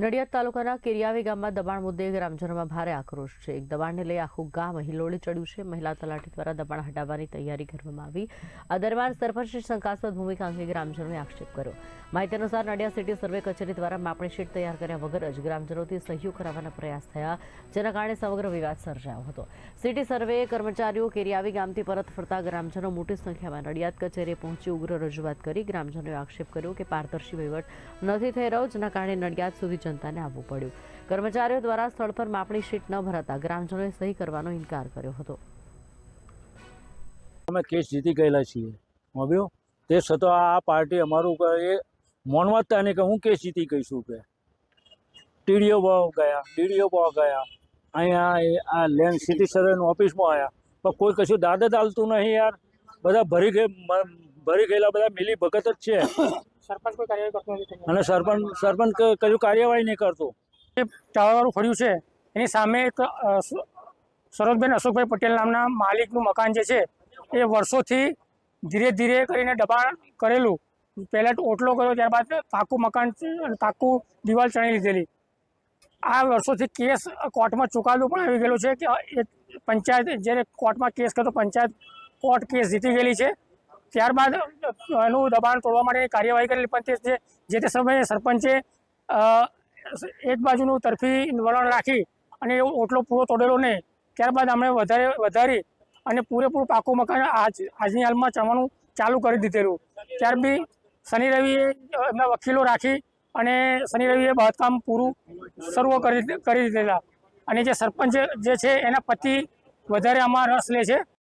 નડિયાદ તાલુકાના કેરિયાવી ગામમાં દબાણ મુદ્દે ગ્રામજનોમાં ભારે આક્રોશ છે. એક દબાણને લઈ આખું ગામ હિલોળી ચડ્યું છે. મહિલા તલાટી દ્વારા દબાણ હટાવવાની તૈયારી કરવામાં આવી. આ દરમિયાન સરપંચની શંકાસ્પદ ભૂમિકા અંગે ગ્રામજનોએ આક્ષેપ કર્યો. માહિતી અનુસાર નડિયાદ સિટી સર્વે કચેરી દ્વારા માપણી શીટ તૈયાર કર્યા વગર જ ગ્રામજનોથી સહયોગ કરાવવાના પ્રયાસ થયા, જેના કારણે સમગ્ર વિવાદ સર્જાયો હતો. સિટી સર્વે કર્મચારીઓ કેરિયાવી ગામથી પરત ફરતા ગ્રામજનો મોટી સંખ્યામાં નડિયાદ કચેરીએ પહોંચી ઉગ્ર રજૂઆત કરી. ગ્રામજનોએ આક્ષેપ કર્યો કે પારદર્શી વહીવટ નથી થઈ રહ્યો, જેના કારણે નડિયાદ સુધી જનતાને આવવું પડ્યું. કર્મચારીઓ દ્વારા સ્થળ પર માપણી શીટ ન ભરાતા ગ્રામજનોએ સહી કરવાનો ઇનકાર કર્યો હતો. અમે કેસ જીતી ગયેલા છીએ. તે છતાં આ પાર્ટી અમારું એ માનવતા ને કે હું કેસ જીતી ગઈ છું કે. ટીડીઓ ભાવ ગયા, ડીડીઓ ભાવ ગયા. અહીંયા આ લેન્ડ સિટી સર્વેની ઓફિસમાં આવ્યા. પણ કોઈ કશું દાદા ચાલતું નહીં યાર. બધા ભરી ગયે ભરી ગયેલા બધા મિલી ભગત જ છે. સરપંચ કોઈ કાર્યવાહી કરતો નથી અને સરપંચ સરપંચ કયું કાર્યવાહી નહીં કરતો. ટાવરવાળું ફર્યું છે. એની સામે એક સરોજબેન અશોકભાઈ પટેલ નામના માલિકનું મકાન જે છે એ વર્ષોથી ધીરે ધીરે કરીને દબાણ કરેલું. પહેલાં ઓટલો કર્યો ત્યારબાદ પાકું મકાન પાકું દિવાલ ચણી લીધેલી. આ વર્ષોથી કેસ કોર્ટમાં ચુકાદો પણ આવી ગયેલો છે કે એ પંચાયત જ્યારે કોર્ટમાં કેસ કરતો પંચાયત કોર્ટ કેસ જીતી ગયેલી છે. ત્યારબાદ એનું દબાણ તોડવા માટેની કાર્યવાહી કરેલી, પણ તે જે- તે સમયે સરપંચે એક બાજુનું તરફી વલણ રાખી અને એ ઓટલો પૂરો તોડેલો નહીં. ત્યારબાદ અમે વધારે, વધારી અને પૂરેપૂરું પાકું મકાન આજ, આજની હાલમાં ચણવાનું ચાલુ કરી દીધેલું. ત્યાર બી શનિ રવિએ એમના વકીલો રાખી અને શનિ રવિએ બાંધકામ પૂરું શરૂ કરી કરી દીધેલા. અને જે સરપંચ જે છે, એના પતિ વધારે આમાં રસ લે છે.